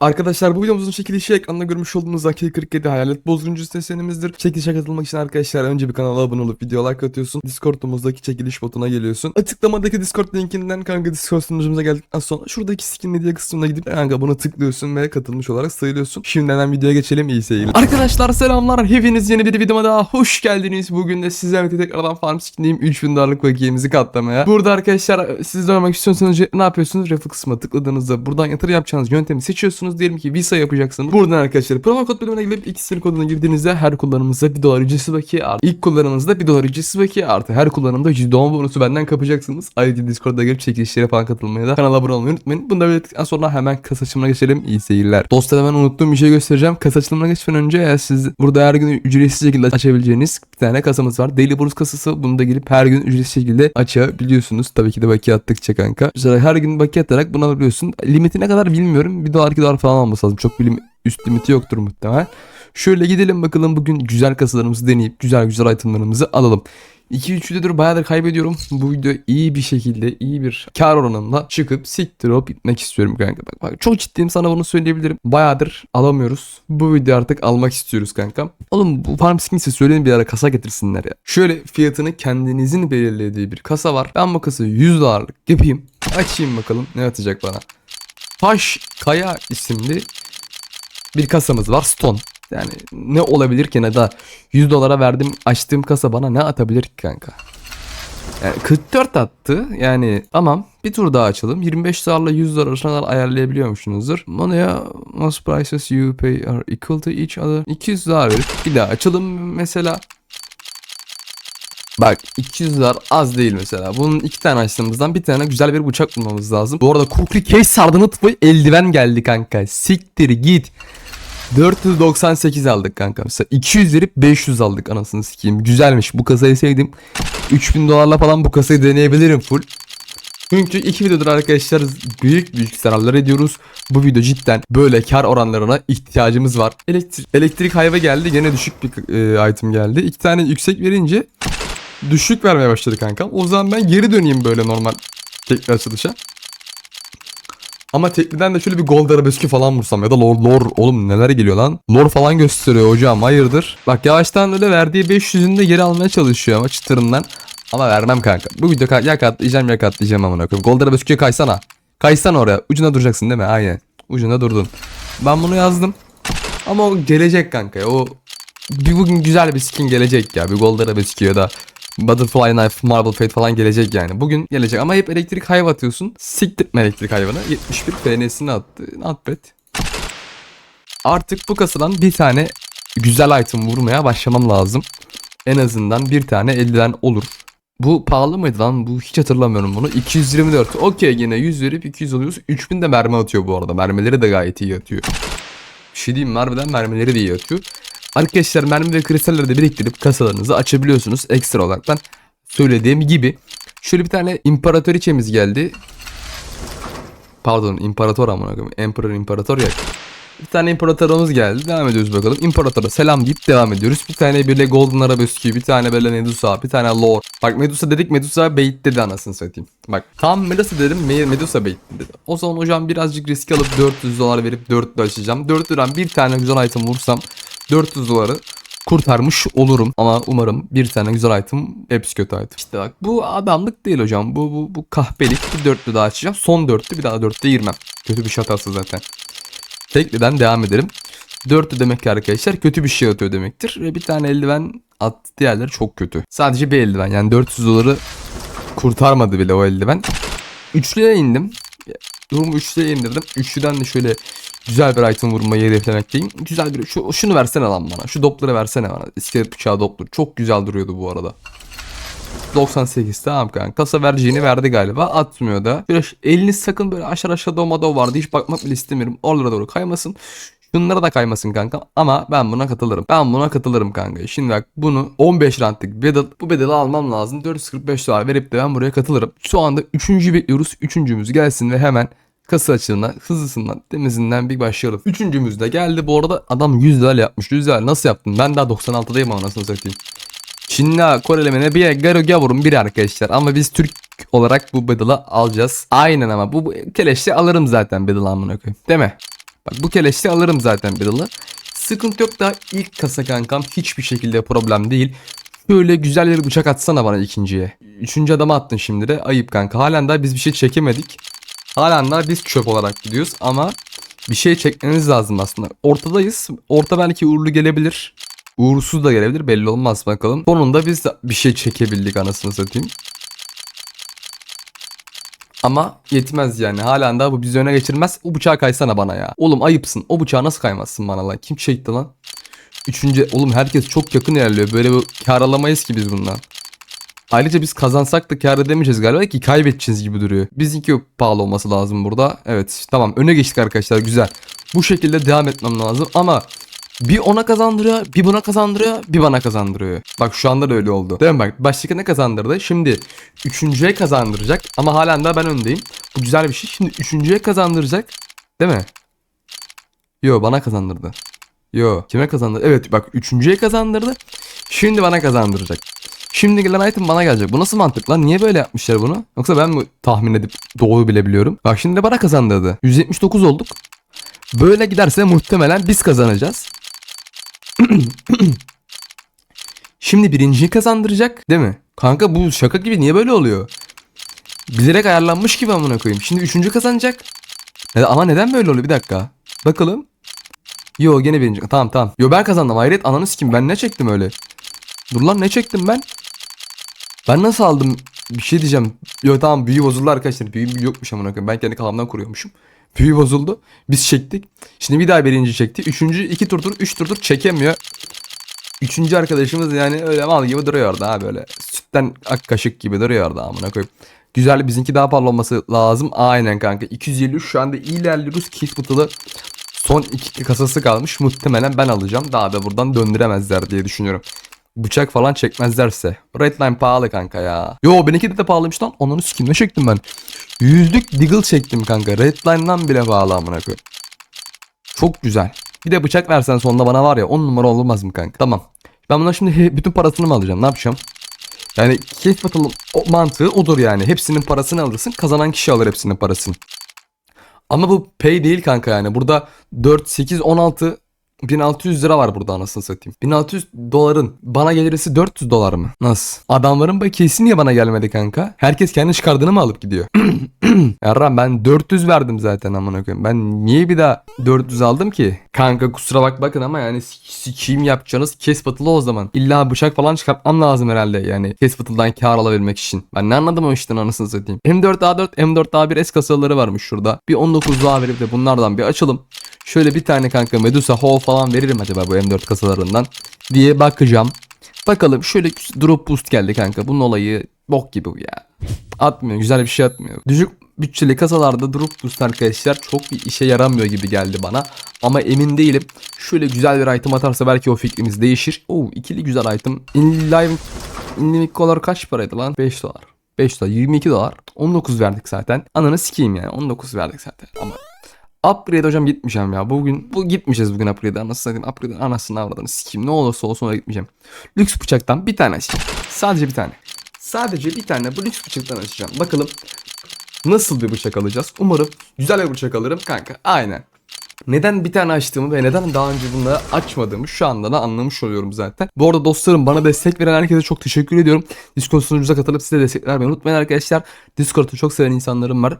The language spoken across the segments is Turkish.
Arkadaşlar bu videomuzun çekilişi ekranda görmüş olduğunuz Aki 47 Hayalet Bozguncu seslenimizdir. Çekilişe katılmak için arkadaşlar önce bir kanala abone olup video like atıyorsun. Discord'umuzdaki çekiliş botuna geliyorsun. Açıklamadaki Discord linkinden kanka Discord sunucumuza geldikten sonra şuradaki skin diye kısmına gidip kanka buna tıklıyorsun ve katılmış olarak sayılıyorsun. Şimdi hemen videoya geçelim iyi seyirler. Arkadaşlar selamlar. Hepiniz yeni bir videoma daha hoş geldiniz. Bugün de sizlerle tekrardan farm skin'deyim. 3000 dolarlık bakiyemizi katlamaya. Burada arkadaşlar siz de olmak istiyorsanız ne yapıyorsunuz? Refer kısmına tıkladığınızda buradan yatırım yapacağınız yöntemi seçiyorsunuz. Diyelim ki Visa yapacaksınız. Buradan arkadaşlar promo kod bölümüne gelip ikisinin koduna girdiğinizde her kullanımınızda 1 dolar ücretsiz bakiye artı. İlk kullanımınızda 1 dolar ücretsiz bakiye artı. Her kullanımda %10 bonusu benden kapacaksınız. Ayrıca Discord'da gelip çekilişlere falan katılmaya da kanala abone olmayı unutmayın. Bunu da belirttikten sonra hemen kasa açılımına geçelim. İyi seyirler. Dostlar hemen unuttuğum bir şey göstereceğim. Kasa açılımına geçmeden önce eğer siz burada her gün ücretsiz şekilde açabileceğiniz bir tane kasamız var. Daily Bonus kasası. Bunu da gelip her gün ücretsiz şekilde açabiliyorsunuz. Tabii ki de bakiye attıkça kanka. Mesela her gün bakiye atarak bunu alabiliyorsun. Limiti ne kadar bilmiyorum. 1 dolar 2 dolar falan olması lazım. Çok bir lim- üst limiti yoktur muhtemelen. Şöyle gidelim bakalım bugün güzel kasalarımızı deneyip güzel güzel itemlarımızı alalım. 2-3 videodur bayağıdır kaybediyorum. Bu video iyi bir şekilde iyi bir kar oranımla çıkıp siktir olup gitmek istiyorum kanka. Bak, bak çok ciddiyim sana bunu söyleyebilirim. Bayağıdır alamıyoruz. Bu video artık almak istiyoruz kanka. Oğlum bu farm skin'si söyleyin bir ara kasa getirsinler ya. Şöyle fiyatını kendinizin belirlediği bir kasa var. Ben bu kasayı 100 dolarlık yapayım. Açayım bakalım ne atacak bana. Taş Kaya isimli bir kasamız var. Stone. Yani ne olabilir ki ne da 100 dolara verdim açtığım kasa bana ne atabilir ki kanka? Yani 44 attı. Yani tamam bir tur daha açalım. 25 dolarla 100 dolar arasına kadar ayarlayabiliyormuşsunuzdur. Money'a most prices you pay are equal to each other. 200 dolar verip bir daha açalım mesela. Bak 200 dolar az değil mesela. Bunun iki tane açtığımızdan bir tane güzel bir bıçak bulmamız lazım. Bu arada Kukri case sardığını tıpayı eldiven geldi kanka. Siktir git. 498 aldık kanka mesela 200 verip 500 aldık anasını sikeyim güzelmiş bu kasayı sevdim 3000 dolarla falan bu kasayı deneyebilirim full çünkü iki videodur arkadaşlar büyük büyük zararlar ediyoruz. Bu video cidden böyle kar oranlarına ihtiyacımız var. Elektrik, elektrik hayva geldi gene düşük bir e, item geldi. İki tane yüksek verince düşük vermeye başladı kanka. O zaman ben geri döneyim böyle normal tekrar açılışa. Ama tekliden de şöyle bir gold arabeski falan vursam ya da lor lor oğlum neler geliyor lan. Lor falan gösteriyor hocam hayırdır. Bak yavaştan öyle verdiği 500'ünü de geri almaya çalışıyor ama çıtırından. Ama vermem kanka. Bu video ka- ya katlayacağım ya katlayacağım amına koyayım. Gold arabeskiye kaysana. Kaysana oraya. Ucunda duracaksın değil mi? Aynen. Ucunda durdun. Ben bunu yazdım. Ama o gelecek kanka. O bir bugün güzel bir skin gelecek ya. Bir gold arabeski ya da Butterfly Knife, Marble Fate falan gelecek yani. Bugün gelecek ama hep elektrik hayvan atıyorsun. Siktirtme elektrik hayvanı. 71 FN'sini attı. Not. Artık bu kasadan bir tane güzel item vurmaya başlamam lazım. En azından bir tane eldiven olur. Bu pahalı mıydı lan? Bu hiç hatırlamıyorum bunu. 224. Okey yine 100 verip 200 alıyoruz. 3000 de mermi atıyor bu arada. Mermileri de gayet iyi atıyor. Bir şey diyeyim harbiden mermileri de iyi atıyor. Arkadaşlar mermi ve kristalleri de biriktirip kasalarınızı açabiliyorsunuz ekstra olarak. Söylediğim gibi. Şöyle bir tane imparatoriçemiz geldi. Pardon imparator amına koyayım. Emperor imparator ya. Bir tane imparatorumuz geldi. Devam ediyoruz bakalım. İmparatora selam deyip devam ediyoruz. Bir tane böyle Golden Arabeski, bir tane böyle Medusa, bir tane Lore. Bak Medusa dedik Medusa bait dedi anasını satayım. Bak tam Medusa dedim Me- Medusa bait dedi. O zaman hocam birazcık risk alıp 400 dolar verip 4 açacağım. 4 liram bir tane güzel item vursam 400 doları kurtarmış olurum. Ama umarım bir tane güzel item hepsi kötü item. İşte bak bu adamlık değil hocam. Bu bu, bu kahpelik. Bir dörtlü daha açacağım. Son dörtlü bir daha dörtte girmem. Kötü bir şatası zaten. Tekliden devam edelim. Dörtlü demek ki arkadaşlar kötü bir şey atıyor demektir. Ve bir tane eldiven at diğerleri çok kötü. Sadece bir eldiven yani 400 doları kurtarmadı bile o eldiven. Üçlüye indim. Durumu üçlüye indirdim. Üçlüden de şöyle güzel bir item vurmayı hedeflemekteyim. Güzel bir şu, şunu versene lan bana. Şu dopları versene bana. İskelet bıçağı dopları. Çok güzel duruyordu bu arada. 98 tamam kanka. Kasa vereceğini verdi galiba. Atmıyor da. Böyle ş- elini sakın böyle aşağı aşağı domado vardı. Hiç bakmak bile istemiyorum. Oralara doğru kaymasın. Şunlara da kaymasın kanka. Ama ben buna katılırım. Ben buna katılırım kanka. Şimdi bak bunu 15 rantlık battle. Bu battle'ı almam lazım. 445 dolar verip de ben buraya katılırım. Şu anda 3. bekliyoruz. Üçüncümüz gelsin ve hemen kasa açığına hızlısından temizinden bir başlayalım. Üçüncümüz de geldi. Bu arada adam 100 dolar yapmış. 100 dolar nasıl yaptın? Ben daha 96'dayım anasını satayım. Çinli Korelemene bir Garo Gavur'un biri arkadaşlar. Ama biz Türk olarak bu battle'ı alacağız. Aynen ama bu, bu keleşi alırım zaten battle'ı amına koyayım. Değil mi? Bak bu keleşi alırım zaten bir yılı. Sıkıntı yok da ilk kasa kankam hiçbir şekilde problem değil. Böyle güzel bir bıçak atsana bana ikinciye. Üçüncü adama attın şimdi de. Ayıp kanka. Halen daha biz bir şey çekemedik. Halen daha biz çöp olarak gidiyoruz ama bir şey çekmemiz lazım aslında. Ortadayız. Orta belki uğurlu gelebilir. Uğursuz da gelebilir belli olmaz bakalım. Sonunda biz de bir şey çekebildik anasını satayım. Ama yetmez yani. Halen daha bu bizi öne geçirmez. O bıçağı kaysana bana ya. Oğlum ayıpsın. O bıçağı nasıl kaymazsın bana lan? Kim çekti lan? Üçüncü. Oğlum herkes çok yakın ilerliyor. Böyle bir kar alamayız ki biz bundan. Ayrıca biz kazansak da kar edemeyeceğiz galiba ki kaybedeceğiz gibi duruyor. Bizimki pahalı olması lazım burada. Evet tamam öne geçtik arkadaşlar güzel. Bu şekilde devam etmem lazım ama bir ona kazandırıyor, bir buna kazandırıyor, bir bana kazandırıyor. Bak şu anda da öyle oldu. Değil mi bak? Baştaki ne kazandırdı? Şimdi üçüncüye kazandıracak ama halen daha ben öndeyim. Bu güzel bir şey. Şimdi üçüncüye kazandıracak. Değil mi? Yo bana kazandırdı. Yo kime kazandırdı? Evet bak üçüncüye kazandırdı. Şimdi bana kazandıracak. Şimdi gelen item bana gelecek. Bu nasıl mantık lan? Niye böyle yapmışlar bunu? Yoksa ben mi tahmin edip doğru bilebiliyorum? Bak şimdi de bana kazandırdı. 179 olduk. Böyle giderse muhtemelen biz kazanacağız. Şimdi birinciyi kazandıracak değil mi? Kanka bu şaka gibi niye böyle oluyor? Bilerek ayarlanmış gibi amına koyayım. Şimdi üçüncü kazanacak. Ya Ama neden böyle oluyor? Bir dakika. Bakalım. Yo gene birinci. Tamam tamam. Yo ben kazandım. Hayret ananı kim? Ben ne çektim öyle? Dur lan ne çektim ben? Ben nasıl aldım? Bir şey diyeceğim. Yo tamam büyü bozuldu arkadaşlar. Büyü yokmuş amına koyayım. Ben kendi kafamdan kuruyormuşum. Büyü bozuldu. Biz çektik. Şimdi bir daha birinci çekti. Üçüncü iki turdur, üç turdur çekemiyor. Üçüncü arkadaşımız yani öyle mal gibi duruyor orada ha böyle. Sütten ak kaşık gibi duruyor orada amına koyayım. Güzel bizimki daha pahalı olması lazım. Aynen kanka. 253 şu anda ilerliyoruz. Kit bıtılı son iki kasası kalmış. Muhtemelen ben alacağım. Daha da buradan döndüremezler diye düşünüyorum. Bıçak falan çekmezlerse. Redline pahalı kanka ya. Yo benimki de, de pahalıymış lan. Onları sikim ne çektim ben? Yüzlük Deagle çektim kanka. Redline'dan bile pahalı amına. Çok güzel. Bir de bıçak versen sonunda bana var ya 10 numara olmaz mı kanka? Tamam. Ben bundan şimdi bütün parasını mı alacağım? Ne yapacağım? Yani keyif batalım o mantığı odur yani. Hepsinin parasını alırsın. Kazanan kişi alır hepsinin parasını. Ama bu pay değil kanka yani. Burada 4, 8, 16 1600 lira var burada anasını satayım. 1600 doların bana gelirse 400 dolar mı? Nasıl? Adamların bakiyesi niye bana gelmedi kanka? Herkes kendi çıkardığını mı alıp gidiyor? Yarram ben 400 verdim zaten amına koyayım. Ben niye bir daha 400 aldım ki? Kanka kusura bak bakın ama yani sik- sikiyim yapacağınız kes batılı o zaman. İlla bıçak falan çıkartmam lazım herhalde yani. Kes batıldan kar alabilmek için. Ben ne anladım o işten anasını satayım. M4A4 M4A1 S kasaları varmış şurada. Bir 19 daha verip de bunlardan bir açalım. Şöyle bir tane kanka Medusa Hall falan veririm acaba bu M4 kasalarından diye bakacağım. Bakalım şöyle drop boost geldi kanka. Bunun olayı bok gibi bu ya. Atmıyor. Güzel bir şey atmıyor. Düşük bütçeli kasalarda drop boost arkadaşlar çok bir işe yaramıyor gibi geldi bana. Ama emin değilim. Şöyle güzel bir item atarsa belki o fikrimiz değişir. Oo ikili güzel item. In live Inlimik dolar kaç paraydı lan? 5 dolar. 5 dolar 22 dolar 19 verdik zaten. Ananı sikeyim yani 19 verdik zaten ama Upgrade hocam gitmeyeceğim ya. Bugün bu gitmeyeceğiz bugün upgrade'e. Anasını satayım. Upgrade'e anasını avradını sikeyim. Ne olursa olsun oraya gitmeyeceğim. Lüks bıçaktan bir tane açacağım. Sadece bir tane. Sadece bir tane bu lüks bıçaktan açacağım. Bakalım nasıl bir bıçak alacağız. Umarım güzel bir bıçak alırım kanka. Aynen. Neden bir tane açtığımı ve neden daha önce bunları açmadığımı şu anda da anlamış oluyorum zaten. Bu arada dostlarım bana destek veren herkese çok teşekkür ediyorum. Discord sunucumuza katılıp size destek vermeyi unutmayın arkadaşlar. Discord'u çok seven insanlarım var.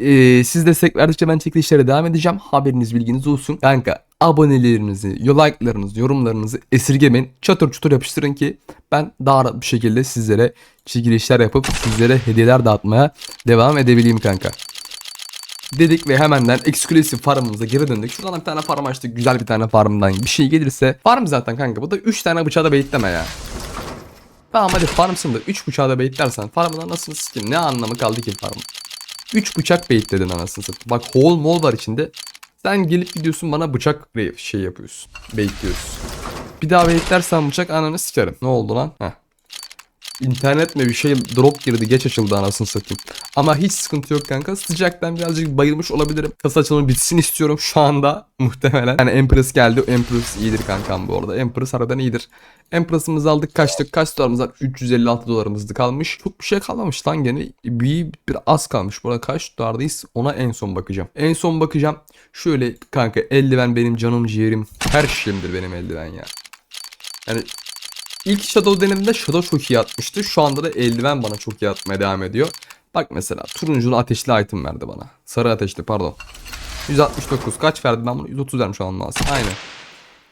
Ee, siz destek verdikçe ben çekilişlere devam edeceğim. Haberiniz bilginiz olsun. Kanka abonelerinizi, like'larınızı, yorumlarınızı esirgemeyin. Çatır çutur yapıştırın ki ben daha rahat bir şekilde sizlere çekilişler yapıp sizlere hediyeler dağıtmaya devam edebileyim kanka dedik ve hemenden eksklusif farmımıza geri döndük. Şuradan bir tane farm açtık. Güzel bir tane farmdan bir şey gelirse. Farm zaten kanka. Bu da 3 tane bıçağı da beyitleme ya. Tamam hadi farmsın da 3 bıçağı da beyitlersen farmından nasıl sikim ne anlamı kaldı ki farm? 3 bıçak beyitledin anasını satayım. Bak hole mol var içinde. Sen gelip gidiyorsun bana bıçak şey yapıyorsun. Beyitliyorsun. Bir daha beyitlersen bıçak ananı sikerim. Ne oldu lan? Heh. İnternet mi bir şey drop girdi geç açıldı anasını satayım. Ama hiç sıkıntı yok kanka. Sıcaktan birazcık bayılmış olabilirim. Kasa açılımı bitsin istiyorum şu anda muhtemelen. Yani Empress geldi. Empress iyidir kankam bu arada. Empress harbiden iyidir. Empress'ımızı aldık kaçtık. Kaç dolarımız var? 356 dolarımızdı kalmış. Çok bir şey kalmamış lan gene. Bir, bir az kalmış. Burada kaç dolardayız ona en son bakacağım. En son bakacağım. Şöyle kanka eldiven benim canım ciğerim. Her şeyimdir benim eldiven ya. Yani ilk Shadow denemede Shadow çok iyi atmıştı. Şu anda da eldiven bana çok iyi atmaya devam ediyor. Bak mesela turunculu ateşli item verdi bana. Sarı ateşli pardon. 169 kaç verdi ben bunu 130 vermiş olmam lazım. Aynen.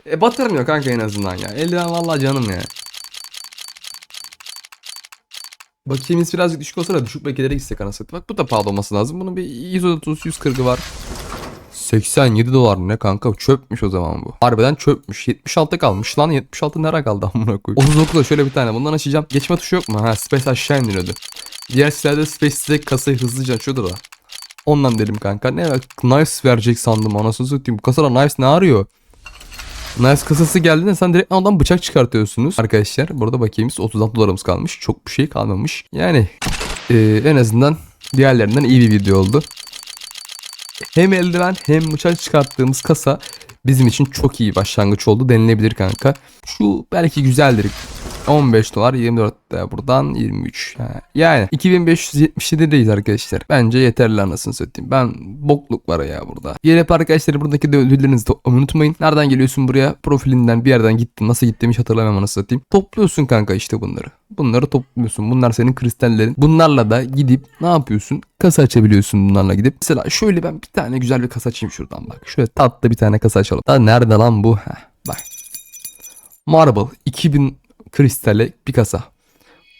E batırmıyor kanka en azından ya. Eldiven vallahi canım ya. Bakiyemiz birazcık düşük olsa da düşük bakiyelere gitsek anasını. Bak bu da pahalı olması lazım. Bunun bir 130 140'ı var. 87 dolar ne kanka çöpmüş o zaman bu. Harbiden çöpmüş. 76 kalmış lan 76 nereye kaldı amına koyayım. 39'da şöyle bir tane bundan açacağım. Geçme tuşu yok mu? Ha space aşağı indiriyordu. Diğer silahda space size kasayı hızlıca açıyordu da. Ondan dedim kanka. Ne nice verecek sandım anasını satayım. Bu kasada nice ne arıyor? Nice kasası geldiğinde sen direkt ondan bıçak çıkartıyorsunuz. Arkadaşlar burada bakiyemiz 36 dolarımız kalmış. Çok bir şey kalmamış. Yani eee, en azından diğerlerinden iyi bir video oldu. Hem eldiven hem bıçak çıkarttığımız kasa bizim için çok iyi başlangıç oldu denilebilir kanka. Şu belki güzeldir. 15 dolar 24 de buradan 23. Ha, Yani 2577'deyiz arkadaşlar. Bence yeterli anasını satayım. Ben bokluk var ya burada. Gelip arkadaşlar buradaki de ödüllerinizi unutmayın. Nereden geliyorsun buraya? Profilinden bir yerden gittin. Nasıl gittiğimi hiç hatırlamam anasını satayım. Topluyorsun kanka işte bunları. Bunları topluyorsun. Bunlar senin kristallerin. Bunlarla da gidip ne yapıyorsun? Kasa açabiliyorsun bunlarla gidip. Mesela şöyle ben bir tane güzel bir kasa açayım şuradan bak. Şöyle tatlı bir tane kasa açalım. Daha nerede lan bu? Heh, bak. Marble 2000 kristale bir kasa.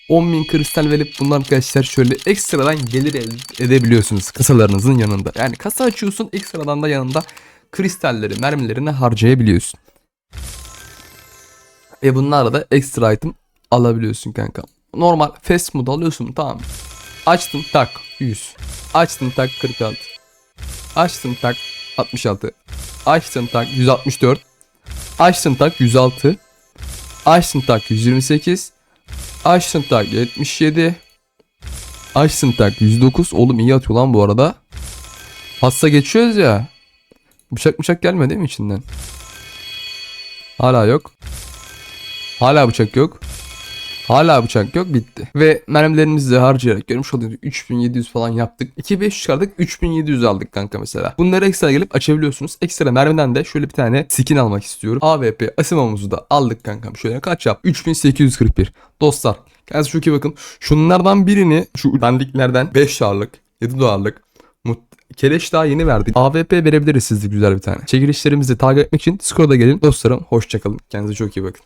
10.000 kristal verip bunlar arkadaşlar şöyle ekstradan gelir edebiliyorsunuz kasalarınızın yanında. Yani kasa açıyorsun ekstradan da yanında kristalleri mermilerini harcayabiliyorsun. Ve bunlarla da ekstra item alabiliyorsun kanka. Normal fast mode alıyorsun tamam. Açtın tak 100. Açtın tak 46. Açtın tak 66. Açtın tak 164. Açtın tak 106. Açtın tak 128. Açtın tak 77. Açtın tak 109. Oğlum iyi atıyor lan bu arada. Hassa geçiyoruz ya. Bıçak bıçak gelmedi değil mi içinden? Hala yok. Hala bıçak yok. Hala bıçak yok bitti. Ve mermilerimizi de harcayarak görmüş olduğunuz 3700 falan yaptık. 2500 çıkardık 3700 aldık kanka mesela. Bunları ekstra gelip açabiliyorsunuz. Ekstra mermiden de şöyle bir tane skin almak istiyorum. AWP Asimov'umuzu da aldık kankam. Şöyle kaç yap? 3841. Dostlar kendinize çok iyi bakın. Şunlardan birini şu dandiklerden 5 dolarlık 7 dolarlık Keleş daha yeni verdik. AWP verebiliriz sizde güzel bir tane. Çekilişlerimizi takip etmek için Discord'a gelin. Dostlarım hoşçakalın. Kendinize çok iyi bakın.